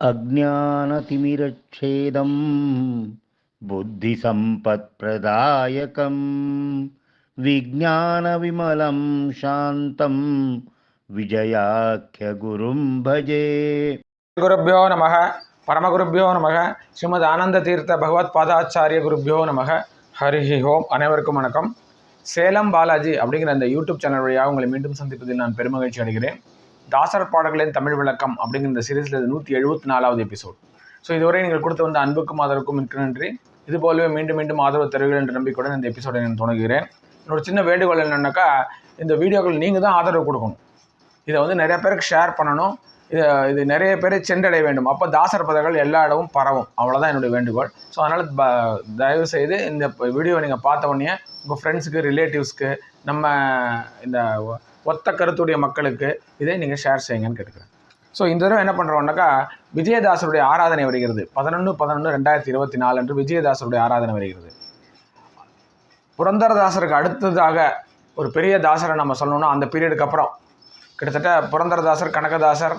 अज्ञानतिमिरच्छेदं बुद्धिसम्पत्प्रदायकं विज्ञानविमलं शान्तं विजयाख्यगुरुं भजे குருப்பியோ நமக பரமகுருப்பியோ நமக ஸ்ரீமத் ஆனந்த தீர்த்த பகவத் பாதாச்சாரிய குருப்பியோ நமக ஹரிஹி ஓம் அனைவருக்கும் வணக்கம் சேலம் பாலாஜி அப்படிங்கிற அந்த யூடியூப் சேனல் வழியாக உங்களை மீண்டும் சந்திப்பதில் நான் பெருமகிழ்ச்சி அடைகிறேன் தாசர் பாடல்களின் தமிழ் விளக்கம் அப்படிங்கிற இந்த சீரீஸில் நூற்றி எழுபத்தி நாலாவது எபிசோட் ஸோ இதுவரை நீங்கள் கொடுத்து வந்த அன்புக்கும் ஆதரவுக்கும் மிக்க நன்றி. இது போலவே மீண்டும் மீண்டும் ஆதரவு தருவீர்கள் என்று நம்பிக்கையுடன் இந்த எபிசோடை நான் தொடங்குகிறேன். என்னோட சின்ன வேண்டுகோள் என்னென்னாக்கா இந்த வீடியோக்கள் நீங்கள் தான் ஆதரவு கொடுக்கணும். இதை வந்து நிறைய பேருக்கு ஷேர் பண்ணணும். இது இது நிறைய பேரை சென்றடைய வேண்டும். அப்போ தாசர் பதங்கள் எல்லா இடமும் பரவும். அவ்வளோதான் என்னுடைய வேண்டுகோள். ஸோ அதனால் ப தயவு செய்து இந்த வீடியோவை நீங்கள் பார்த்த உடனே உங்கள் ஃப்ரெண்ட்ஸுக்கு ரிலேட்டிவ்ஸ்க்கு நம்ம இந்த ஒத்த கருத்துடைய மக்களுக்கு இதை நீங்கள் ஷேர் செய்யுங்கன்னு கேட்டுக்கிறேன். ஸோ இந்த தடவை என்ன பண்ணுறோம்னாக்கா விஜயதாசருடைய ஆராதனை வருகிறது. பதினொன்று பதினொன்று ரெண்டாயிரத்தி இருபத்தி நாலு அன்று விஜயதாசருடைய ஆராதனை வருகிறது. புரந்தரதாசருக்கு அடுத்ததாக ஒரு பெரிய தாசரை நம்ம சொல்லணும்னா அந்த பீரியடுக்கு அப்புறம். கிட்டத்தட்ட புரந்தரதாசர் கனகதாசர்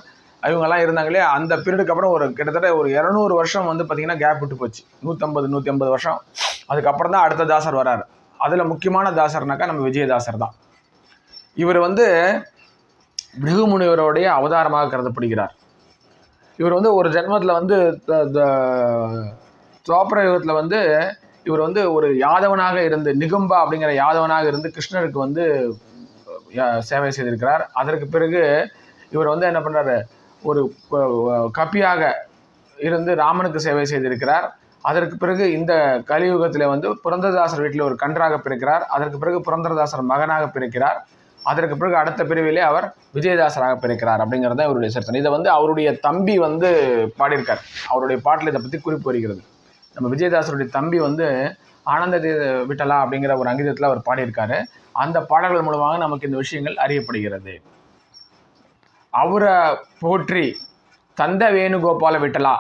இவங்கெல்லாம் இருந்தாங்களே அந்த பீரியடுக்கு அப்புறம் ஒரு கிட்டத்தட்ட ஒரு இரநூறு வருஷம் வந்து பார்த்திங்கன்னா கேப் விட்டு போச்சு. நூற்றம்பது நூற்றி ஐம்பது வருஷம். அதுக்கப்புறம் தான் அடுத்த தாசர் வராரு. அதில் முக்கியமான தாசர்னாக்கா நம்ம விஜயதாசர் தான். இவர் வந்து பிருகுமுனிவருடைய அவதாரமாக கருதப்படுகிறார். இவர் வந்து ஒரு ஜென்மத்தில் வந்து த- துவாபர யுகத்தில் வந்து இவர் வந்து ஒரு யாதவனாக இருந்து நிகும்பா அப்படிங்கிற யாதவனாக இருந்து கிருஷ்ணருக்கு வந்து யா- சேவை செய்திருக்கிறார். அதற்கு பிறகு இவர் வந்து என்ன பண்ணுறாரு ஒரு கப்பியாக கபியாக இருந்து ராமனுக்கு சேவை செய்திருக்கிறார். அதற்கு பிறகு இந்த கலியுகத்தில் வந்து புரந்தரதாசர் வீட்டில் ஒரு கன்றாக பிறக்கிறார். அதற்கு பிறகு புரந்தரதாசர் மகனாக பிறக்கிறார். அதற்கு பிறகு அடுத்த பிரிவிலே அவர் விஜயதாசராக பிறக்கிறார் அப்படிங்கிறது தான் இவருடைய சரித்திரம். இதை வந்து அவருடைய தம்பி வந்து பாடியிருக்கார். அவருடைய பாட்டில் இதை பற்றி குறிப்பு வருகிறது. நம்ம விஜயதாசருடைய தம்பி வந்து ஆனந்த விட்டலா அப்படிங்கிற ஒரு அங்கீதத்தில் அவர் பாடியிருக்காரு. அந்த பாடல்கள் மூலமாக நமக்கு இந்த விஷயங்கள் அறியப்படுகிறது. அவரை போற்றி தந்த வேணுகோபால விட்டலா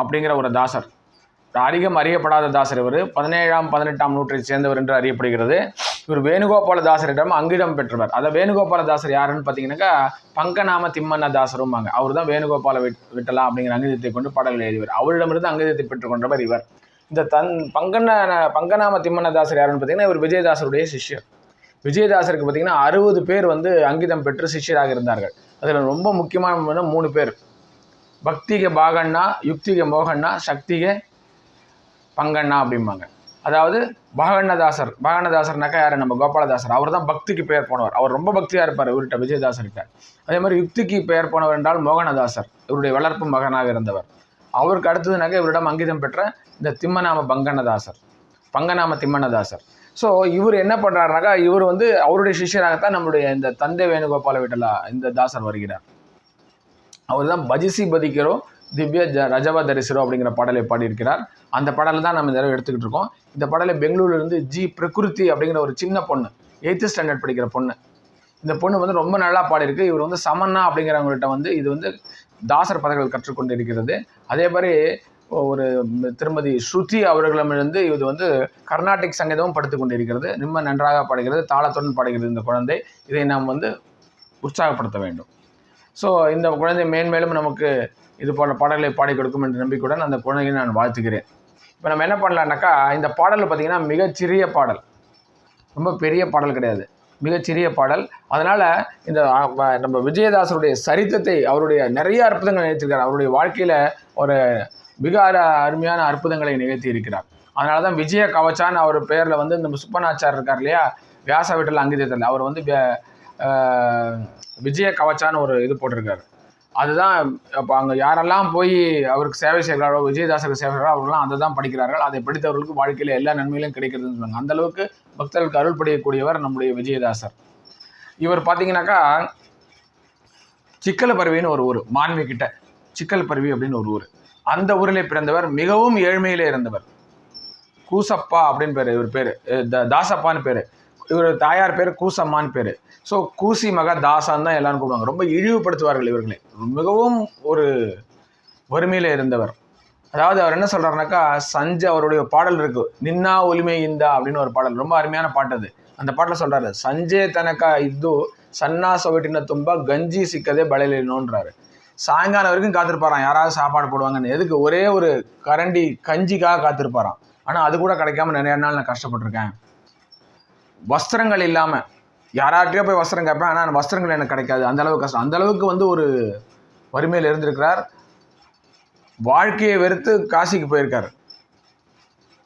அப்படிங்கிற ஒரு தாசர். அதிகம் அறியப்படாத தாசர் இவர். பதினேழாம் பதினெட்டாம் நூற்றை சேர்ந்தவர் என்று அறியப்படுகிறது. இவர் வேணுகோபால தாசரிடம் அங்கிடம் பெற்றவர். அதை வேணுகோபால தாசர் யாருன்னு பார்த்தீங்கன்னாக்கா பங்கநாம திம்மண்ண தாசரும்பாங்க அவர் தான் வேணுகோபால விட் விட்டலா அப்படிங்கிற அங்கிதத்தை கொண்டு பாடல்கள் எழுதியவர். அவரிடமிருந்து அங்கிதத்தை பெற்றுக்கொண்டவர் இவர். இந்த தன் பங்கன பங்கநாம திம்மண்ண தாசர் யாருன்னு பார்த்தீங்கன்னா இவர் விஜயதாசருடைய சிஷ்யர். விஜயதாசருக்கு பார்த்தீங்கன்னா அறுபது பேர் வந்து அங்கிதம் பெற்று சிஷ்யராக இருந்தார்கள். அதில் ரொம்ப முக்கியமான மூணு பேர். பக்திக பாகண்ணா யுக்திக மோகண்ணா சக்திக பங்கண்ணா அப்படிம்பாங்க. அதாவது பகவண்ணதாசர் பாகண்ணதாசர்னாக்கா யார்? நம்ம கோபாலதாசர். அவர் தான் பக்திக்கு பெயர் போனவர். அவர் ரொம்ப பக்தியாக இருப்பார் இவர்கிட்ட விஜயதாசர்கிட்ட. அதே மாதிரி யுக்திக்கு பெயர் போனவர் என்றால் மோகனதாசர். இவருடைய வளர்ப்பு மகனாக இருந்தவர். அவருக்கு அடுத்ததுனாக்க இவரிடம் அங்கிதம் பெற்ற இந்த திம்மநாம பங்கண்ணதாசர் பங்கநாம திம்மண்ணதாசர் ஸோ இவர் என்ன பண்ணுறாருனாக்கா இவர் வந்து அவருடைய சிஷியராகத்தான் நம்மளுடைய இந்த தந்தை வேணுகோபால விட்டலா இந்த தாசர் வருகிறார். அவர் தான் பஜிசி பதிக்கிறோம் திவ்ய ஜ ரஜவ தரிசிரோ அப்படிங்கிற பாடலை பாடியிருக்கிறார். அந்த பாடலை தான் நம்ம இந்த தடவை எடுத்துக்கிட்டு இருக்கோம். இந்த பாடலை பெங்களூர்லேருந்து ஜி பிரகிருதி அப்படிங்கிற ஒரு சின்ன பொண்ணு எயித்து ஸ்டாண்டர்ட் படிக்கிற பொண்ணு. இந்த பொண்ணு வந்து ரொம்ப நல்லா பாடியிருக்கு. இவர் வந்து சமன்னா அப்படிங்கிறவங்கள்ட்ட வந்து இது வந்து தாசர் பதங்கள் கற்றுக்கொண்டு இருக்கிறது அதே மாதிரி ஒரு திருமதி ஸ்ருதி அவர்களிடமிருந்து இது வந்து கர்நாடிக் சங்கீதமும் படித்துக் கொண்டிருக்கிறது ரொம்ப நன்றாக பாடுகிறது. தாளத்துடன் பாடுகிறது இந்த குழந்தை. இதை நாம் வந்து உற்சாகப்படுத்த வேண்டும். ஸோ இந்த குழந்தை மேன்மேலும் நமக்கு இது போன்ற பாடல்களை பாடி கொடுக்கும் என்ற நம்பிக்கையுடன் அந்த குழந்தையை நான் வாழ்த்துக்கிறேன் இப்போ நம்ம என்ன பண்ணலான்னாக்கா இந்த பாடல் பார்த்தீங்கன்னா மிகச்சிறிய பாடல். ரொம்ப பெரிய பாடல் கிடையாது. மிகச்சிறிய பாடல். அதனால் இந்த நம்ம விஜயதாசருடைய சரித்திரத்தை அவருடைய நிறைய அற்புதங்கள் நிகழ்த்திருக்கார் அவருடைய வாழ்க்கையில் ஒரு மிக அர அருமையான அற்புதங்களை நிகழ்த்தி இருக்கிறார் அதனால தான் விஜய கவச்சான்னு அவர் பேரில் வந்து இந்த சுப்பனாச்சார் இருக்கார் இல்லையா? வியாச வீட்டில் அங்கீதத்தில் அவர் வந்து விஜய கவச்சான்னு ஒரு இது போட்டிருக்காரு. அதுதான் அப்போ அங்கே யாரெல்லாம் போய் அவருக்கு சேவை செய்கிறாரோ விஜயதாசருக்கு சேவை செய்கிறாரோ அவர்கள்லாம் அதை தான் படிக்கிறார்கள். அதை படித்தவர்களுக்கு வாழ்க்கையில் எல்லா நன்மைகளும் கிடைக்கிறதுன்னு சொன்னாங்க அந்த அளவுக்கு பக்தர்களுக்கு அருள் புரியக்கூடியவர் நம்முடைய விஜயதாசர். இவர் பார்த்தீங்கன்னாக்கா சிக்கல பருவின்னு ஒரு ஊர் மான்வி கிட்ட சிக்கல் பருவி அப்படின்னு ஒரு ஊர். அந்த ஊரில் பிறந்தவர் மிகவும் ஏழ்மையிலே இருந்தவர். கூசப்பா அப்படின்னு பேர் இவர் பேர். தாசப்பான்னு பேர். இவர் தாயார் பேர் கூசம்மான்னு பேர். ஸோ கூசி மக தாசான் தான் எல்லாரும் கூப்பிடுவாங்க. ரொம்ப இழிவுபடுத்துவார்கள் இவர்களை. மிகவும் ஒரு வறுமையில் இருந்தவர். அதாவது அவர் என்ன சொல்கிறாருனாக்கா சஞ்சு அவருடைய பாடல் இருக்கு. நின்னா ஒலிமை இந்தா அப்படின்னு ஒரு பாடல். ரொம்ப அருமையான பாட்டு அது. அந்த பாட்டில் சொல்கிறாரு சஞ்சே தனக்கா இது சன்னா சொவட்டின தும்பா கஞ்சி சிக்கதே பலையிலோன்றாரு சாயங்காலம் வரைக்கும் காத்திருப்பாராம். யாராவது சாப்பாடு போடுவாங்கன்னு. எதுக்கு? ஒரே ஒரு கரண்டி கஞ்சிக்காக காத்திருப்பாராம். ஆனால் அது கூட கிடைக்காம நிறைய நாள் நான் கஷ்டப்பட்டிருக்கேன். வஸ்திரங்கள் இல்லாமல் யாராட்டையோ போய் வஸ்திரம் கேட்பேன் ஆனால் வஸ்திரங்கள் எனக்கு கிடைக்காது. அந்த அளவுக்கு கஷ்டம். அந்த அளவுக்கு வந்து ஒரு வறுமையில் இருந்திருக்கிறார். வாழ்க்கையை வெறுத்து காசிக்கு போயிருக்கார்.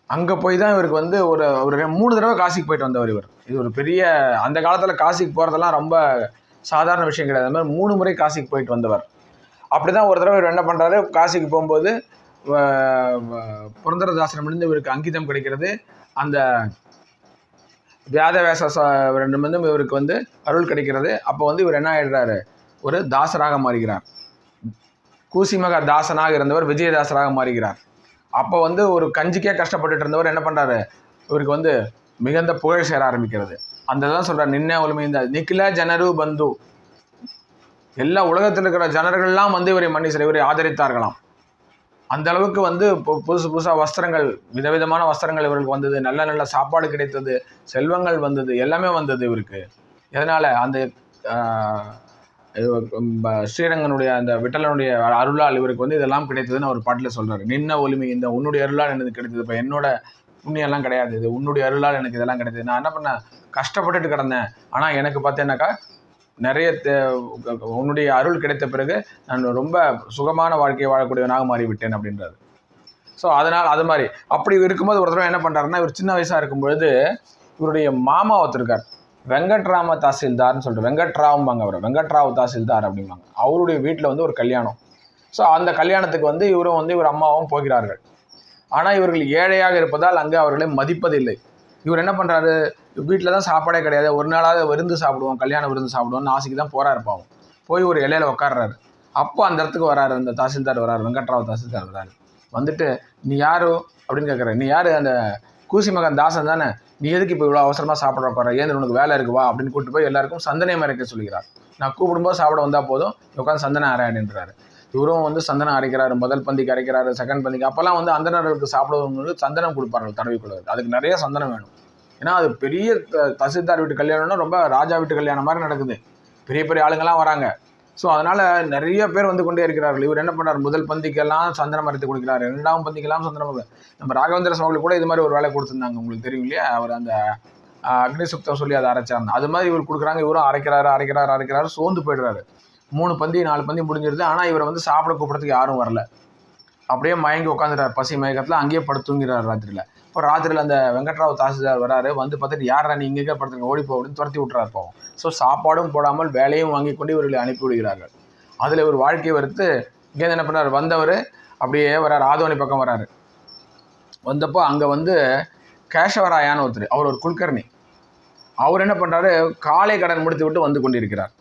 அங்கே போய் தான் இவருக்கு வந்து ஒரு ஒரு ரெ- மூணு தடவை காசிக்கு போயிட்டு வந்தவர் இவர். இது ஒரு பெரிய அந்த காலத்தில் காசிக்கு போகிறதெல்லாம் ரொம்ப சாதாரண விஷயம் கிடையாது. அந்த மாதிரி மூணு முறை காசிக்கு போயிட்டு வந்தவர். அப்படி தான் ஒரு தடவை இவர் என்ன பண்ணுறாரு காசிக்கு போகும்போது வ- வ- புரந்தரதாசனம் இருந்து இவருக்கு அங்கிதம் கிடைக்கிறது. அந்த வியாதவேச ரெண்டு இவருக்கு வந்து அருள் கிடைக்கிறது. அப்போ வந்து இவர் என்ன ஆகிடுறாரு ஒரு தாசராக மாறுகிறார். கூசிமக தாசனாக இருந்தவர் விஜயதாசராக மாறுகிறார். அப்போ வந்து ஒரு கஞ்சிக்கே கஷ்டப்பட்டுட்டு இருந்தவர் என்ன பண்ணுறாரு இவருக்கு வந்து மிகுந்த புகழ் சேர ஆரம்பிக்கிறது. அந்த தான் சொல்கிறார் நின்ன ஒளிமை இந்த நிக்கில ஜனரு பந்து. எல்லா உலகத்தில் இருக்கிற ஜனர்கள்லாம் வந்து இவரை மன்னிசர் இவரை ஆதரித்தார்களாம். அந்த அளவுக்கு வந்து பு- புதுசு புதுசாக வஸ்திரங்கள் விதவிதமான வஸ்திரங்கள் இவருக்கு வந்தது. நல்ல நல்ல சாப்பாடு கிடைத்தது. செல்வங்கள் வந்தது. எல்லாமே வந்தது இவருக்கு. எதனால்? அந்த ஸ்ரீரங்கனுடைய அந்த விட்டலனுடைய அருளால் இவருக்கு வந்து இதெல்லாம் கிடைத்ததுன்னு அவர் பாட்டில் சொல்கிறார் நின்ன ஒளிமை இந்த உன்னுடைய அருளால் எனக்கு கிடைத்தது. இப்போ என்னோட புண்ணியெல்லாம் கிடையாது. இது உன்னுடைய அருளால் எனக்கு இதெல்லாம் கிடைத்தது. நான் என்ன பண்ணேன்? கஷ்டப்பட்டுட்டு கிடந்தேன். ஆனால் எனக்கு பார்த்தேன்னாக்கா நிறைய தே- உன்னுடைய அருள் கிடைத்த பிறகு நான் ரொம்ப சுகமான வாழ்க்கையை வாழக்கூடியவனாக மாறிவிட்டேன் அப்படின்றாரு ஸோ அதனால் அது மாதிரி. அப்படி இருக்கும்போது ஒரு என்ன பண்ணுறாருன்னா இவர் சின்ன வயசாக இருக்கும்பொழுது இவருடைய மாமா ஒருத்தருக்கார் வெங்கட்ராம தாசில்தார்னு சொல்லிட்டு வெங்கட்ராவும்பாங்க அவர். வெங்கட்ராவ் தாசில்தார் அப்படிம்பாங்க. அவருடைய வீட்டில் வந்து ஒரு கல்யாணம். ஸோ அந்த கல்யாணத்துக்கு வந்து இவரும் வந்து இவர் அம்மாவும் போகிறார்கள். ஆனால் இவர்கள் ஏழையாக இருப்பதால் அங்கே அவர்களை மதிப்பதில்லை. இவர் என்ன பண்ணுறாரு வீட்டில் தான் சாப்பாடே கிடையாது. ஒரு நாளாவது விருந்து சாப்பிடுவோம். கல்யாண விருந்து சாப்பிடுவோம்னு ஆசைக்கு தான் போகிறாரு பாவம். போய் ஒரு இலையில உட்கார்றாரு அப்போ அந்த இடத்துக்கு வராரு. அந்த தாசில்தார் வராரு. வெங்கட்ராவ் தாசில்தார் வராரு. வந்துட்டு நீ யாரு? அப்படின்னு கேட்குற நீ யார்? அந்த கூசி மகன் தாசன் தானே? நீ எதுக்கு இப்போ இவ்வளோ அவசரமாக சாப்பிட போகிற ஏன் உனக்கு வேலை இருக்குவா அப்படின்னு கூப்பிட்டு போய் எல்லாருக்கும் சந்தனம் அரைக்க சொல்கிறார் நான் கூப்பிடும்போது சாப்பிட வந்தால் போதும். உட்காந்து சந்தனம் அரை இவரும் வந்து சந்தனம் அரைக்கிறாரு முதல் பந்திக்கு அரைக்கிறாரு செகண்ட் பந்திக்கு. அப்போல்லாம் வந்து அந்தனர்களுக்கு சாப்பிடுவவங்களுக்கு சந்தனம் கொடுப்பார்கள் தடவி கொள்வது அதுக்கு நிறைய சந்தனம் வேணும். ஏன்னா அது பெரிய த- தசில்தார் வீட்டு கல்யாணம்னா ரொம்ப ராஜா வீட்டு கல்யாணம் மாதிரி நடக்குது. பெரிய பெரிய ஆளுங்கெல்லாம் வராங்க. ஸோ அதனால் நிறைய பேர் வந்து கொண்டே இருக்கிறார்கள். இவர் என்ன பண்ணார்? முதல் பந்திக்கெல்லாம் சந்தனம் அரைத்து கொடுக்கிறார். ரெண்டாம் பந்திக்கெல்லாம் சந்தனம் அரை- நம்ம ராகவேந்திர சுவாமிகளுக்கு கூட இது மாதிரி ஒரு வேலை கொடுத்துருந்தாங்க. உங்களுக்கு தெரியும் இல்லையா? அவர் அந்த அக்னி சுத்தம் சொல்லி அதை அரைச்சாங்க அது மாதிரி இவர் கொடுக்குறாங்க. இவரும் அரைக்கிறாரு அரைக்கிறாரு அரைக்கிறாரு சோர்ந்து போயிடுறாரு. மூணு பந்தி நாலு பந்தி முடிஞ்சிருது. ஆனால் இவரை வந்து சாப்பிட கூப்பிட்றதுக்கு யாரும் வரல. அப்படியே மயங்கி உட்காந்துட்டார் பசி மயக்கத்தில் அங்கேயே படுத்துங்கிறார் ராத்திரியில். இப்போ ராத்திரியில் அந்த வெங்கட்ராவ் தாசில்தார் வராரு. வந்து பார்த்துட்டு யாரா நீ இங்கே படுத்துங்க ஓடி போ அப்படின்னு துரத்தி விட்டுறாரு போவோம். ஸோ சாப்பாடும் போடாமல் வேலையும் வாங்கி கொண்டு இவர்களை அனுப்பி விடுகிறார்கள். அதில் இவர் வாழ்க்கையை வறுத்து இங்கேருந்து என்ன பண்ணார் வந்தவர் அப்படியே வரார். ஆதோனி பக்கம் வராரு. வந்தப்போ அங்கே வந்து கேசவராயான்னு ஒருத்தர். அவர் ஒரு குல்கர்ணி. அவர் என்ன பண்ணுறாரு காலை கடன் முடித்து விட்டு வந்து கொண்டிருக்கிறார்.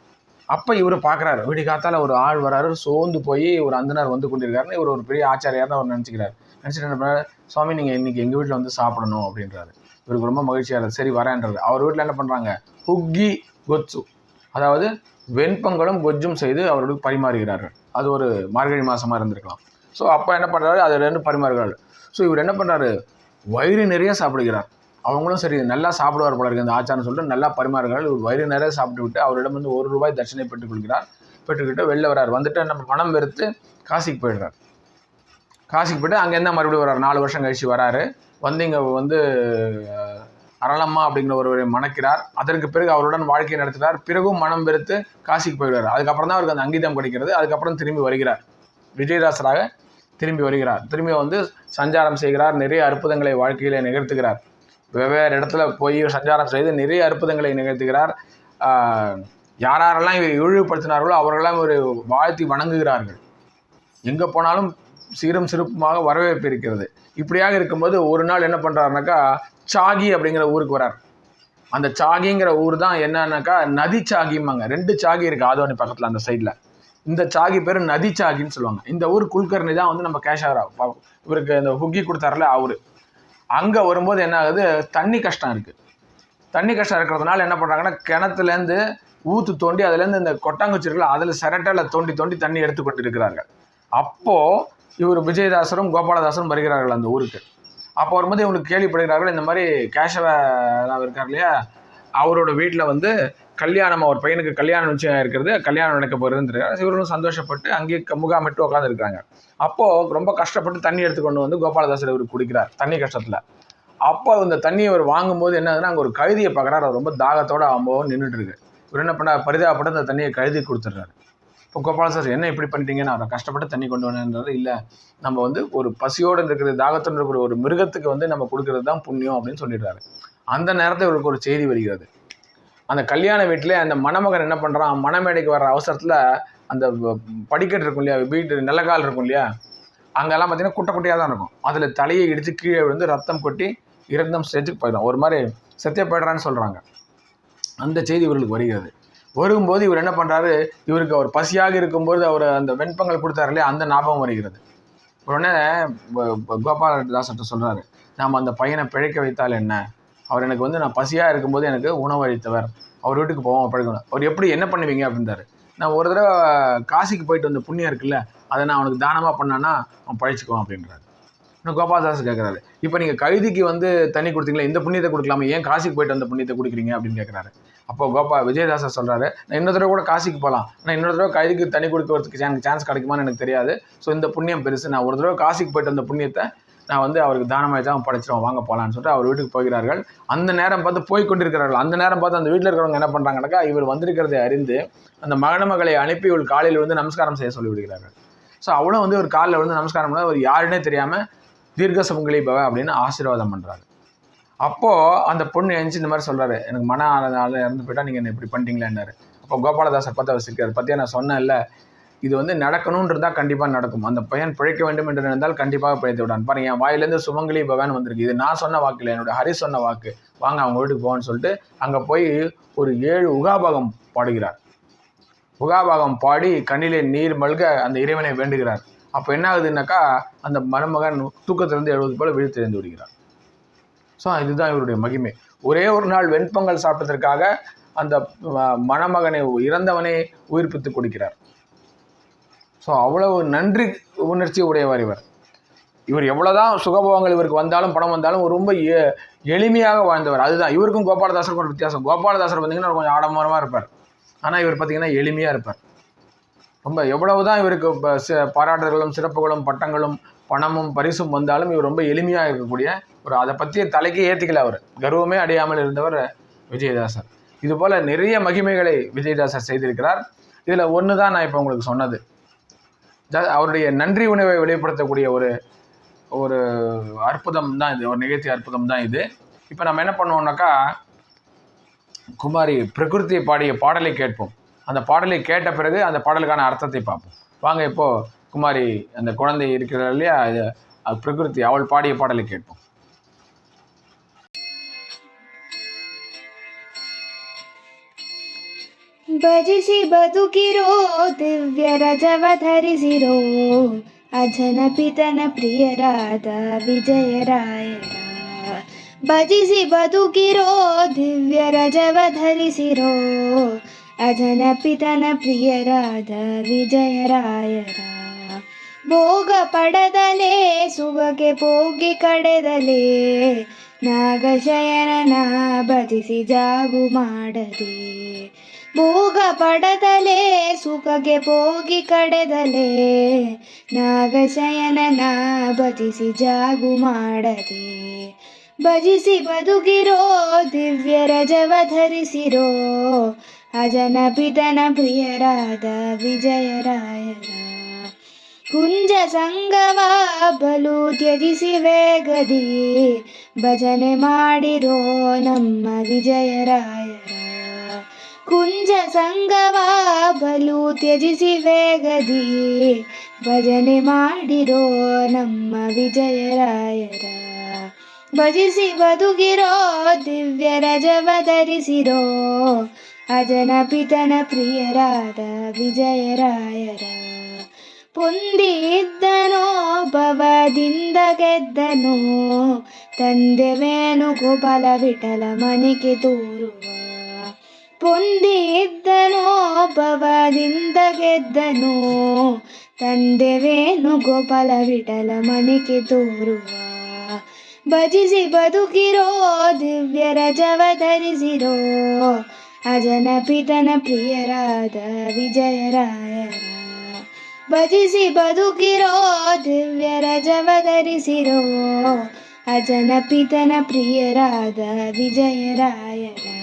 அப்போ இவர் பார்க்குறாரு வீடு காத்தால் ஒரு ஆள் வராரு. சோர்ந்து போய் ஒரு அந்தனர் வந்து கொண்டிருக்காருன்னு இவர் ஒரு பெரிய ஆச்சாரியார் அவர் நினச்சிக்கிறார். நினச்சிட்டு என்ன பண்ணுறாரு சுவாமி நீங்கள் இன்னைக்கு எங்கள் வீட்டில் வந்து சாப்பிடணும் அப்படின்றாரு. இவருக்கு ரொம்ப மகிழ்ச்சியாக இருக்குது சரி வரேன்றாரு. அவர் வீட்டில் என்ன பண்ணுறாங்க ஹுக்கி கொச்சு. அதாவது வெண்பங்களும் கொஜ்ஜும் செய்து அவர்களுக்கு பரிமாறுகிறார்கள். அது ஒரு மார்கழி மாதமாக இருந்திருக்கலாம். ஸோ அப்போ என்ன பண்ணுறாரு அது ரெண்டு பரிமாறுகிறார்கள். ஸோ இவர் என்ன பண்ணுறாரு வயிறு நிறைய சாப்பிடுகிறார். அவங்களும் சரி நல்லா சாப்பிடுவார் போல இருக்கு அந்த ஆச்சாரம் சொல்லிட்டு நல்லா பரிமாறுகிறார் இவர் வயிறு நிறைய சாப்பிட்டு விட்டு அவரிடம் வந்து ஒரு ரூபாய் தட்சணை பெற்றுக்கொள்கிறார் பெற்றுக்கிட்டு வெளில வரார் வந்துட்டு நம்ம பணம் வெறுத்து காசிக்கு போயிடுறார். காசிக்கு போயிட்டு அங்கேருந்து மறுபடியும் வரார் நாலு வருஷம் கழிச்சு வராரு. வந்து இங்கே வந்து அரளம்மா அப்படிங்கிற ஒருவரை மணக்கிறார். அதற்கு பிறகு அவருடன் வாழ்க்கை நடத்துகிறார். பிறகும் மனம் வெறுத்து காசிக்கு போயிடுவார். அதுக்கப்புறம் தான் அவருக்கு அந்த அங்கீதம் கிடைக்கிறது. அதுக்கப்புறம் திரும்பி வருகிறார். விஜயதாசராக திரும்பி வருகிறார். திரும்பி வந்து சஞ்சாரம் செய்கிறார். நிறைய அற்புதங்களை வாழ்க்கையிலே நிகழ்த்துகிறார். வெவ்வேறு இடத்துல போய் சஞ்சாரம் செய்து நிறைய அற்புதங்களை நிகழ்த்துகிறார். யாரெல்லாம் இவர் இழிவுபடுத்தினார்களோ அவர்களெல்லாம் ஒரு வாழ்த்தி வணங்குகிறார்கள். எங்கே போனாலும் சீரும் சிறப்புமாக வரவேற்பு இருக்கிறது. இப்படியாக இருக்கும்போது ஒரு நாள் என்ன பண்ணுறாருனாக்கா சாகி அப்படிங்கிற ஊருக்கு வரார் அந்த சாகிங்கிற ஊர் தான் என்னன்னாக்கா நதி சாகிம்பாங்க. ரெண்டு சாகி இருக்குது ஆதோனி பக்கத்தில் அந்த சைடில் இந்த சாகி பேர் நதி சாகின்னு சொல்லுவாங்க. இந்த ஊர் குல்கர்ணி தான் வந்து நம்ம கேஷவரா இவருக்கு இந்த ஹுக்கி கொடுத்தாருல அவரு. அங்கே வரும்போது என்ன ஆகுது? தண்ணி கஷ்டம் இருக்குது தண்ணி கஷ்டம் இருக்கிறதுனால என்ன பண்ணுறாங்கன்னா கிணத்துலேருந்து ஊற்று தோண்டி அதுலேருந்து இந்த கொட்டாங்குச்சி இருக்குல்ல அதில் சிரட்டையில் தோண்டி தோண்டி தண்ணி எடுத்து கொண்டு இருக்கிறார்கள் அப்போது இவர் விஜயதாசரும் கோபாலதாசரும் வருகிறார்கள் அந்த ஊருக்கு. அப்போ வரும்போது இவங்களுக்கு கேள்விப்படுகிறார்கள் இந்த மாதிரி கேசவ இருக்கார் இல்லையா? அவரோட வீட்டில் வந்து கல்யாணம் அவர் பையனுக்கு கல்யாணம் நிச்சயம் இருக்கிறது கல்யாணம் நடக்க போகிறதுன்னு இவரும் சந்தோஷப்பட்டு அங்கேயே முகாமிட்டு உட்காந்துருக்காங்க அப்போது ரொம்ப கஷ்டப்பட்டு தண்ணி எடுத்து கொண்டு வந்து கோபாலதாசர் இவர் குடிக்கிறார் தண்ணி கஷ்டத்தில். அப்போ இந்த தண்ணியை இவர் வாங்கும்போது என்ன ஆகுதுன்னா அங்கே ஒரு கழுதியை பார்க்குறாரு. அவர் ரொம்ப தாகத்தோட அம்மாவும் நின்றுட்டுருக்கு இவர் என்ன பண்ணா பரிதாபப்பட்டு அந்த தண்ணியை கழுதி கொடுத்துட்றாரு. இப்போ கோபாலதாசர் என்ன இப்படி பண்ணிட்டீங்கன்னு? அவரை கஷ்டப்பட்டு தண்ணி கொண்டு வந்தேன்றாரு இல்லை. நம்ம வந்து ஒரு பசியோடு இருக்கிற தாகத்தோடு இருக்கிற ஒரு மிருகத்துக்கு வந்து நம்ம கொடுக்கறது தான் புண்ணியம் அப்படின்னு சொல்லிடுறாரு. அந்த நேரத்தில் இவருக்கு ஒரு செய்தி வருகிறது. அந்த கல்யாண வீட்டிலே அந்த மணமகன் என்ன பண்ணுறான் மணமேடைக்கு வர்ற அவசரத்தில் அந்த படிக்கட்டு இருக்கும் இல்லையா? வீட்டு நிலக்கால் இருக்கும் இல்லையா? அங்கெல்லாம் பார்த்தீங்கன்னா குட்டை குட்டையாக தான் இருக்கும். அதில் தலையை இடித்து கீழே விழுந்து ரத்தம் கொட்டி இறந்தம் ஸ்டேஜுக்கு போயிடும். ஒரு மாதிரி செத்தே போயிடுறான்னு சொல்கிறாங்க அந்த செய்தி இவர்களுக்கு வருகிறது. வரும்போது இவர் என்ன பண்ணுறாரு இவருக்கு அவர் பசியாக இருக்கும்போது அவர் அந்த வெண்பங்கள் கொடுத்தாரு இல்லையா? அந்த ஞாபகம் வருகிறது. உடனே கோபால ப- சொல்கிறாரு நாம் அந்த பையனை பிழைக்க வைத்தால் என்ன? அவர் எனக்கு வந்து நான் பசியாக இருக்கும்போது எனக்கு உணவு அளித்தவர். அவர் வீட்டுக்கு போவோம் பழகணும் அவர் எப்படி என்ன பண்ணுவீங்க அப்படின்றாரு. நான் ஒரு தடவை காசிக்கு போயிட்டு வந்த புண்ணியம் இருக்குல்ல அதை நான் அவனுக்கு தானமாக பண்ணான்னா அவன் பழிச்சுக்குவான் அப்படின்றாரு. இன்னும் கோபாலதாஸ் கேட்குறாரு இப்போ நீங்கள் கைதிக்கு வந்து தண்ணி கொடுத்தீங்களா இந்த புண்ணியத்தை கொடுக்கலாமா? ஏன் காசிக்கு போயிட்டு வந்த புண்ணியத்தை கொடுக்குறீங்க அப்படின்னு கேட்குறாரு அப்போ கோபா விஜயதாசா சொல்கிறாரு நான் இன்னொரு தடவை கூட காசிக்கு போகலாம் ஆனால் இன்னொரு தடவை கைதிக்கு தண்ணி கொடுக்கறதுக்கு எனக்கு சான்ஸ் கிடைக்குமான்னு எனக்கு தெரியாது. ஸோ இந்த புண்ணியம் பெருசு. நான் ஒரு தடவை காசிக்கு போயிட்டு வந்த புண்ணியத்தை நான் வந்து அவருக்கு தானமாக தான் படைச்சிருவோம் வாங்க போகலான்னு சொல்லிட்டு அவர் வீட்டுக்கு போகிறார்கள். அந்த நேரம் பார்த்து போய் கொண்டிருக்கிறார்கள். அந்த நேரம் பார்த்து அந்த வீட்டில் இருக்கிறவங்க என்ன பண்ணுறாங்கனாக்கா இவர் வந்திருக்கிறதை அறிந்து அந்த மகனமகளை அனுப்பி இவள் காலையில் வந்து நமஸ்காரம் செய்ய சொல்லிவிடுகிறார்கள் ஸோ அவளும் வந்து ஒரு காலில் வந்து நமஸ்காரம் பண்ண அவர் யாருன்னே தெரியாமல் தீர்க்க சுமங்கலி பவ அப்படின்னு ஆசீர்வாதம் பண்ணுறாரு அப்போது அந்த பொண்ணு எழுந்துச்சு இந்த மாதிரி சொல்கிறாரு எனக்கு மன ஆள் இறந்து போயிட்டா நீங்கள் என்ன இப்படி பண்ணிட்டீங்களேன்னாரு அப்போ கோபாலதாசை பார்த்து அவர் சிரிக்கிறார் பற்றியா நான் சொன்னேன்ல இது வந்து நடக்கணும்ன்றதா கண்டிப்பாக நடக்கும். அந்த பையன் பிழைக்க வேண்டும் என்று நினைந்தால் கண்டிப்பாக பிழைத்து விடான் பாருங்க என் வாயிலேருந்து சுமங்கலி பகவான் வந்திருக்கு. இது நான் சொன்ன வாக்கு இல்லை என்னோட ஹரி சொன்ன வாக்கு. வாங்க அவங்க வீட்டுக்கு போவான்னு சொல்லிட்டு அங்கே போய் ஒரு ஏழு உகாபாகம் பாடுகிறார். உகாபாகம் பாடி கண்ணிலே நீர் மல்க அந்த இறைவனை வேண்டுகிறார். அப்போ என்ன ஆகுதுன்னாக்கா அந்த மருமகன் தூக்கத்திலிருந்து எழுபது போல விழித்தெழுந்து விடுகிறார். ஸோ இதுதான் இவருடைய மகிமை. ஒரே ஒரு நாள் வெண்பொங்கல் சாப்பிட்டதற்காக அந்த மணமகனை இறந்தவனை உயிர்ப்பித்து கொடுக்கிறார். ஸோ அவ்வளவு நன்றி உணர்ச்சி உடையவர் இவர். இவர் எவ்வளோதான் சுகபோகங்கள் இவருக்கு வந்தாலும் பணம் வந்தாலும் ரொம்ப எ- எளிமையாக வாழ்ந்தவர். அதுதான் இவருக்கும் கோபாலதாசருக்கும் ஒரு வித்தியாசம். கோபாலதாசர் பார்த்தீங்கன்னா கொஞ்சம் ஆடம்பரமாக இருப்பார். ஆனால் இவர் பார்த்தீங்கன்னா எளிமையாக இருப்பார். ரொம்ப எவ்வளவுதான் இவருக்கு பாராட்டுகளும் சிறப்புகளும் பட்டங்களும் பணமும் பரிசும் வந்தாலும் இவர் ரொம்ப எளிமையாக இருக்கக்கூடிய ஒரு அதை பற்றிய தலைக்கே ஏற்றிக்கல அவர். கர்வமே அடையாமல் இருந்தவர் விஜயதாசர். இதுபோல் நிறைய மகிமைகளை விஜயதாசர் செய்திருக்கிறார். இதில் ஒன்று தான் நான் இப்போ உங்களுக்கு சொன்னது. அவருடைய நன்றி உணவை வெளிப்படுத்தக்கூடிய ஒரு ஒரு அற்புதம் தான் இது. ஒரு நிகழ்ச்சி அற்புதம் தான் இது. இப்போ நம்ம என்ன பண்ணுவோம்னாக்கா குமாரி பிரகிருதி பாடிய பாடலை கேட்போம். அந்த பாடலை கேட்ட பிறகு அந்த பாடலுக்கான அர்த்தத்தை பார்ப்போம். வாங்க இப்போது குமாரி அந்த குழந்தை இருக்கிறார் இல்லையா? அது அது பிரகிருதி அவள் பாடிய பாடலை கேட்போம். ಭಜಿಸಿ ಬದುಕಿರೋ ದಿವ್ಯ ರಜವ ಧರಿಸಿರೋ ಅಜನ ಪಿತನ ಪ್ರಿಯರಾದ ವಿಜಯರಾಯರ ಭಜಿಸಿ ಬದುಕಿರೋ ದಿವ್ಯ ರಜವ ಧರಿಸಿರೋ ಅಜನ ಪಿತನ ಪ್ರಿಯರಾದ ವಿಜಯರಾಯರ ಭೋಗ ಪಡೆದಲೇ ಸುಗಕ್ಕೆ ಭೋಗಿ ಕಡೆದಲೇ ನಾಗಶಯನ ಭಜಿಸಿ ಜಾಗು ಮಾಡದೆ ಭೋಗ ಪಡೆದಲೇ ಸುಖಗೆ ಭೋಗಿ ಕಡೆದಲೇ. ನಾಗಶಯನನ ಭಜಿಸಿ ಜಾಗು ಮಾಡದೆ. ಭಜಿಸಿ ಬದುಕಿರೋ ದಿವ್ಯ ರಜವ ಧರಿಸಿರೋ. ಅಜನ ಪಿತನ ಪ್ರಿಯರಾದ ವಿಜಯರಾಯರ ಕುಂಜ ಸಂಗವ ಬಲು ತ್ಯಜಿಸಿ ವೇಗದಿ. ಭಜನೆ ಮಾಡಿರೋ ನಮ್ಮ ವಿಜಯರಾಯರ. ಕುಂಜ ಸಂಗವ ಬಲು ತ್ಯಜಿಸಿ ವೇಗದಿ. ಭಜನೆ ಮಾಡಿರೋ ನಮ್ಮ ವಿಜಯರಾಯರ. ಭಜಿಸಿ ಬದುಗಿರೋ ದಿವ್ಯ ರಜವ ಧರಿಸಿರೋ ಅಜನ ಪಿತನ ಪ್ರಿಯರಾದ ವಿಜಯರಾಯರ. ಪುಂದಿದ್ದನೋ ಭವದಿಂದ ಗೆದ್ದನೋ, ತಂದೆ ವೇಣುಗೋಪಾಲ ವಿಠಲ ಮನೆಗೆ ತೋರುವ ಪೊಂದಿ ಇದ್ದನೋ ಭವದಿಂದ ಗೆದ್ದನೋ. ತಂದೆವೇನು ಗೋಪಾಲ ವಿಠಲ ಮನೆಗೆ ತೋರುವ. ಭಜಿಸಿ ಬದುಕಿರೋ, ದಿವ್ಯ ರಜವ ಧರಿಸಿರೋ. ಅಜನಪಿತನ ಪ್ರಿಯರಾದ ವಿಜಯರಾಯರ. ಭಜಿಸಿ ಬದುಕಿರೋ, ದಿವ್ಯ ರಜವ ಧರಿಸಿರೋ. ಅಜನಪಿತನ ಪ್ರಿಯರಾದ ವಿಜಯರಾಯರ.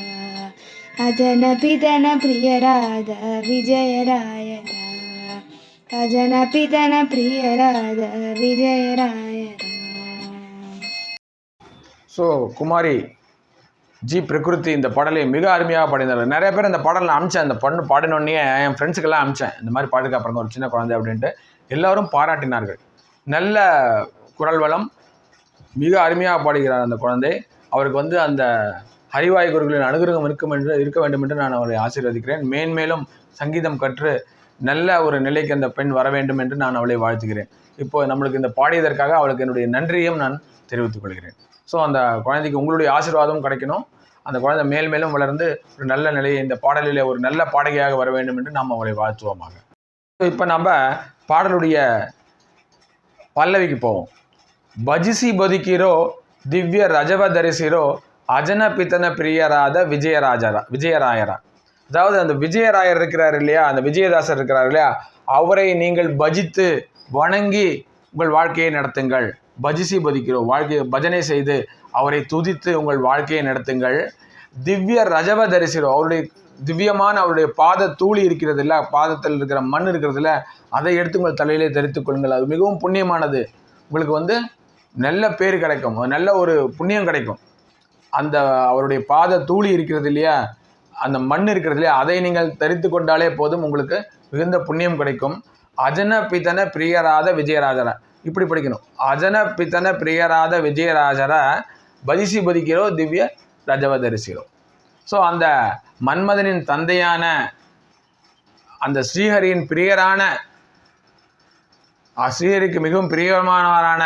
அஜனபிதன பிரியராத விஜயராயரா அஜனபிதன பிரியராத விஜயராயரா ஸோ குமாரி ஜி பிரகிருதி இந்த பாடலை மிக அருமையாக பாடினார். நிறைய பேர் இந்த பாடல் நான் அந்த பொண்ணு பாடினோடனே என் ஃப்ரெண்ட்ஸுக்கெல்லாம் அமிச்சேன். இந்த மாதிரி பாடுக்க அப்புறம் ஒரு சின்ன குழந்தை அப்படின்ட்டு எல்லோரும் பாராட்டினார்கள். நல்ல குரல் வளம். மிக அருமையாக பாடுகிறார் அந்த குழந்தை. அவருக்கு வந்து அந்த ஹரிவாய் குருகளின் அனுகிரகம் இருக்கும் என்று இருக்க வேண்டும் என்று நான் அவளை ஆசீர்வதிக்கிறேன். மேன்மேலும் சங்கீதம் கற்று நல்ல ஒரு நிலைக்கு அந்த பெண் வர வேண்டும் என்று நான் அவளை வாழ்த்துகிறேன். இப்போ நம்மளுக்கு இந்த பாடியதற்காக அவளுக்கு என்னுடைய நன்றியும் நான் தெரிவித்துக் கொள்கிறேன். ஸோ அந்த குழந்தைக்கு உங்களுடைய ஆசீர்வாதம் கிடைக்கணும். அந்த குழந்தை மேல் மேலும் வளர்ந்து ஒரு நல்ல நிலையை இந்த பாடலில் ஒரு நல்ல பாடகையாக வர வேண்டும் என்று நாம் அவளை வாழ்த்துவோமாக. இப்போ நம்ம பாடலுடைய பல்லவிக்கு போவோம். பஜிசி பதுக்கிரோ திவ்ய ரஜவ தரிசிரோ அஜன பித்தன பிரியராத விஜயராஜரா விஜயராயரா. அதாவது அந்த விஜயராயர் இருக்கிறார் இல்லையா அந்த விஜயதாசர் இருக்கிறார் இல்லையா அவரை நீங்கள் பஜித்து வணங்கி உங்கள் வாழ்க்கையை நடத்துங்கள். பஜிசி பதிக்கிறோம் வாழ்க்கையை பஜனை செய்து அவரை துதித்து உங்கள் வாழ்க்கையை நடத்துங்கள். திவ்ய ரஜவ தரிசிரோ அவருடைய திவ்யமான அவருடைய பாத தூளி இருக்கிறது இல்லை பாதத்தில் இருக்கிற மண் இருக்கிறது அதை எடுத்து உங்கள் தலையிலே தரித்துக் கொள்ளுங்கள். அது மிகவும் புண்ணியமானது. உங்களுக்கு வந்து நல்ல பேர் கிடைக்கும் நல்ல ஒரு புண்ணியம் கிடைக்கும். அந்த அவருடைய பாத தூளி இருக்கிறது இல்லையா? அந்த மண் இருக்கிறது இல்லையா? அதை நீங்கள் தரித்து கொண்டாலே போதும் உங்களுக்கு மிகுந்த புண்ணியம் கிடைக்கும். அஜன பித்தன பிரியராத விஜயராஜர. இப்படி படிக்கணும். அஜன பித்தன பிரியராத விஜயராஜர பதிசி பதிக்கிறோ திவ்ய ரஜவதரிசிரோ ஸோ அந்த மன்மதனின் தந்தையான அந்த ஸ்ரீஹரியின் பிரியரான ஸ்ரீஹரிக்கு மிகவும் பிரியமானவரான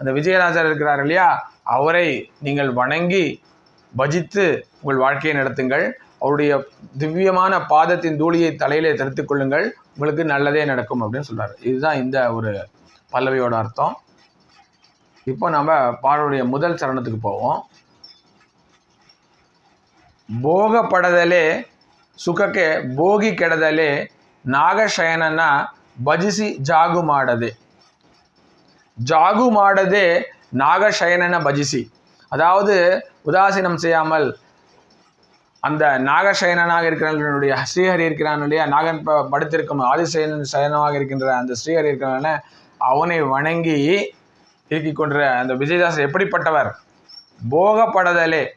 அந்த விஜயராஜர் இருக்கிறார் இல்லையா? அவரை நீங்கள் வணங்கி பஜித்து உங்கள் வாழ்க்கையை நடத்துங்கள் அவருடைய திவ்யமான பாதத்தின் தூளியை தலையிலே தரித்துக் கொள்ளுங்கள் உங்களுக்கு நல்லதே நடக்கும் அப்படின்னு சொல்றாரு இதுதான் இந்த ஒரு பல்லவியோட அர்த்தம் இப்போ நம்ம பாடலுடைய முதல் சரணத்துக்கு போவோம் ಭೋಗ ಪಡೆದಲೇ ಸುಖಕ್ಕೆ ಭೋಗಿ ಕೆಡದಲೇ ನಾಗಶಯನನ ಭಜಿಸಿ ಜಾಗು ಮಾಡದೆ ஜாகு மாடதே நாகசயனன பஜிசி. அதாவது உதாசீனம் செய்யாமல் அந்த நாகசயனனாக இருக்கிறவனுடைய ஸ்ரீஹரி இருக்கிறான் இல்லையா? நாகன் ப- படுத்திருக்கும் ஆதிசயன் சயனமாக இருக்கின்ற அந்த ஸ்ரீஹரி இருக்கிறான அவனை வணங்கி இருக்கிக் கொன்ற அந்த விஜயதாசர் எப்படிப்பட்டவர்? போகப்படதலே.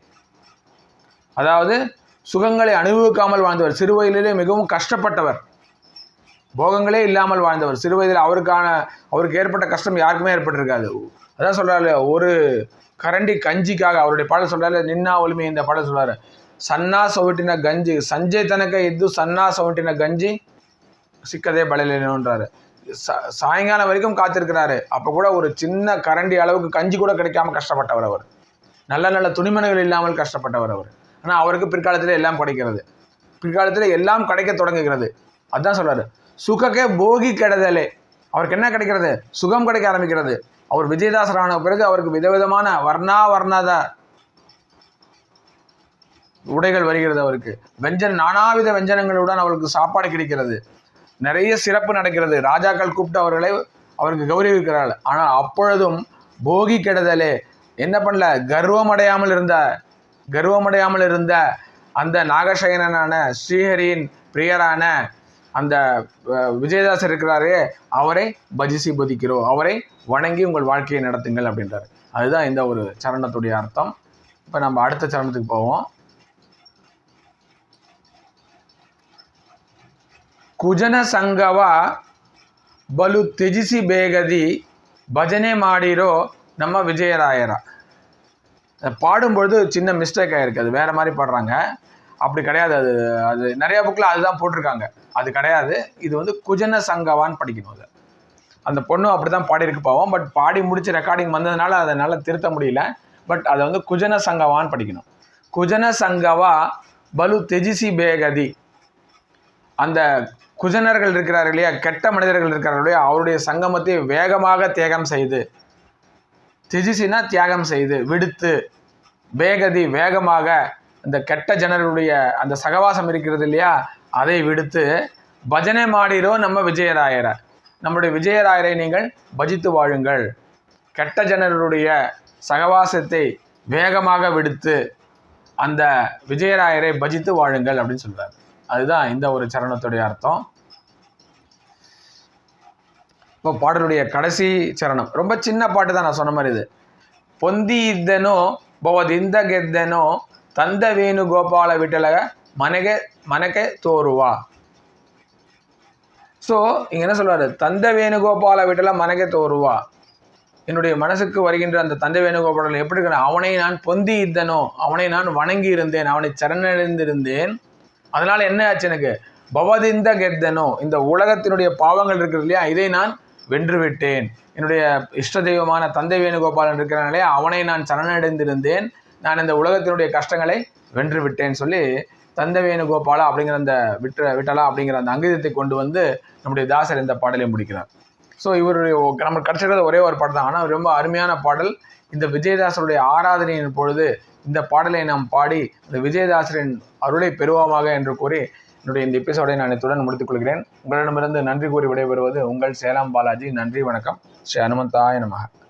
அதாவது சுகங்களை அனுபவிக்காமல் வாழ்ந்தவர். சிறுவயதிலே மிகவும் கஷ்டப்பட்டவர். போகங்களே இல்லாமல் வாழ்ந்தவர். சிறுவயதில் அவருக்கான அவருக்கு ஏற்பட்ட கஷ்டம் யாருக்குமே ஏற்பட்டிருக்காது. அதான் சொல்கிறாரு ஒரு கரண்டி கஞ்சிக்காக அவருடைய பாடல் சொல்கிறாரு நின்னா ஒளிமை இந்த பாடல் சொல்கிறாரு சன்னா சவுட்டின கஞ்சி சஞ்சய் தனக்க இದ್ದು சன்னா சவுட்டின கஞ்சி? சிக்கதே பலையிலன்றாரு சாயங்காலம் வரைக்கும் காத்திருக்கிறாரு. அப்போ கூட ஒரு சின்ன கரண்டி அளவுக்கு கஞ்சி கூட கிடைக்காம கஷ்டப்பட்டவர் அவர். நல்ல நல்ல துணிமணிகள் இல்லாமல் கஷ்டப்பட்டவர் அவர். ஆனால் அவருக்கு பிற்காலத்தில் எல்லாம் கிடைக்கிறது. பிற்காலத்தில் எல்லாம் கிடைக்க தொடங்குகிறது. அதான் சொல்கிறாரு சுகக்கே போகி கெடுதலே. அவருக்கு என்ன கிடைக்கிறது? சுகம் கிடைக்க ஆரம்பிக்கிறது. அவர் விஜயதாசரான பிறகு அவருக்கு விதவிதமான வர்ணா வர்ணாத உடைகள் வருகிறது அவருக்கு. வெஞ்சன் நானாவித வெஞ்சனங்களுடன் அவருக்கு சாப்பாடு கிடைக்கிறது. நிறைய சிறப்பு நடக்கிறது. ராஜாக்கள் கூப்பிட்டு அவர்களை அவருக்கு கௌரவிக்கிறாள். ஆனால் அப்பொழுதும் போகி கெடுதலே. என்ன பண்ணல? கர்வம் அடையாமல் இருந்த கர்வம் அடையாமல் இருந்த அந்த நாகசயனனான ஸ்ரீஹரியின் பிரியரான அந்த விஜயதாசர் இருக்கிறாரே அவரை பஜிசி புதிக்கிறோம். அவரை வணங்கி உங்கள் வாழ்க்கையை நடத்துங்கள் அப்படின்றாரு அதுதான் இந்த ஒரு சரணத்துடைய அர்த்தம் இப்போ நம்ம அடுத்த சரணத்துக்கு போவோம் ಕುಜನ ಸಂಗವ ಬಲು ತ್ಯಜಿಸಿ ಬೇಗದಿ ಭಜನೆ ಮಾಡಿರೋ நம்ம விஜயராயர அதை பாடும்பொழுது சின்ன மிஸ்டேக் ஆயிருக்கு அது வேற மாதிரி பாடுறாங்க அப்படி கிடையாது அது அது நிறைய புக்கில் அதுதான் போட்டிருக்காங்க அது கிடையாது இது வந்து குஜன சங்கவான்னு படிக்கணும் அதை அந்த பொண்ணு அப்படி தான் பாடியிருக்கு பாவம். பட் பாடி முடிச்சு ரெக்கார்டிங் வந்ததுனால அதனால் திருத்த முடியல. பட் அதை வந்து குஜன சங்கவான்னு படிக்கணும். குஜன சங்கவா பலு தெஜிசி பேகதி. அந்த குஜனர்கள் இருக்கிறார் இல்லையா கெட்ட மனிதர்கள் இருக்கிறார்கள் இல்லையா அவருடைய சங்கமத்தை வேகமாக தியாகம் செய்து திஜிசினா தியாகம் செய்து விடுத்து வேகதி வேகமாக இந்த கெட்ட ஜனருடைய அந்த சகவாசம் இருக்கிறது இல்லையா அதை விடுத்து பஜனை மாடிரோ நம்ம விஜயராயரை நம்முடைய விஜயராயரை நீங்கள் பஜித்து வாழுங்கள் கெட்ட ஜனருடைய சகவாசத்தை வேகமாக விடுத்து அந்த விஜயராயரை பஜித்து வாழுங்கள் அப்படின்னு சொல்றாரு அதுதான் இந்த ஒரு சரணத்துடைய அர்த்தம் இப்போ பாடலுடைய கடைசி சரணம் ரொம்ப சின்ன பாட்டு தான் நான் சொன்ன மாதிரி இது பொந்தி ಇದ್ದನೋ ಬಹುದಿಂದ ಗೆದ್ದನೋ ತಂದ ವೇಣುಗೋಪಾಲ ವಿಠಲ ಮನೆಗೆ ಮನೆಗೆ ತೋರುವ ஸோ இங்கே என்ன சொல்கிறாரு தந்த வேணுகோபால விட்டல மனகே தோருவா என்னுடைய மனசுக்கு வருகின்ற அந்த தந்தை வேணுகோபாலன் எப்படி இருக்கிறான் அவனை நான் பொந்தி இருந்தனோ அவனை நான் வணங்கி இருந்தேன் அவனை சரணடைந்திருந்தேன். அதனால் என்ன ஆச்சு எனக்கு? பவதிந்த கெத்தனோ இந்த உலகத்தினுடைய பாவங்கள் இருக்கிறது இல்லையா? இதை நான் வென்று விட்டேன் என்னுடைய இஷ்ட தெய்வமான தந்தை வேணுகோபாலன் இருக்கிறனாலே அவனை நான் சரணடைந்திருந்தேன். நான் இந்த உலகத்தினுடைய கஷ்டங்களை வென்று விட்டேன் சொல்லி தந்த வேணுகோபாலா அப்படிங்கிற அந்த விட்ட விட்டலா அப்படிங்கிற அந்த அங்கீதத்தை கொண்டு வந்து நம்முடைய தாசர் இந்த பாடலை முடிக்கிறார். ஸோ இவருடைய நம்ம நமக்கு கிடச்சிருக்கிறது ஒரே ஒரு பாடல் தான். ஆனால் ரொம்ப அருமையான பாடல். இந்த விஜயதாசருடைய ஆராதனையின் பொழுது இந்த பாடலை நாம் பாடி இந்த விஜயதாசரின் அருளை பெறுவோமாக என்று கூறி என்னுடைய இந்த எபிசோடை நான் இத்துடன் முடித்துக்கொள்கிறேன் உங்களிடமிருந்து நன்றி கூறி விடைபெறுவது உங்கள் சேலம் பாலாஜி. நன்றி வணக்கம். ஸ்ரீ ஹனுமந்தாய நமக.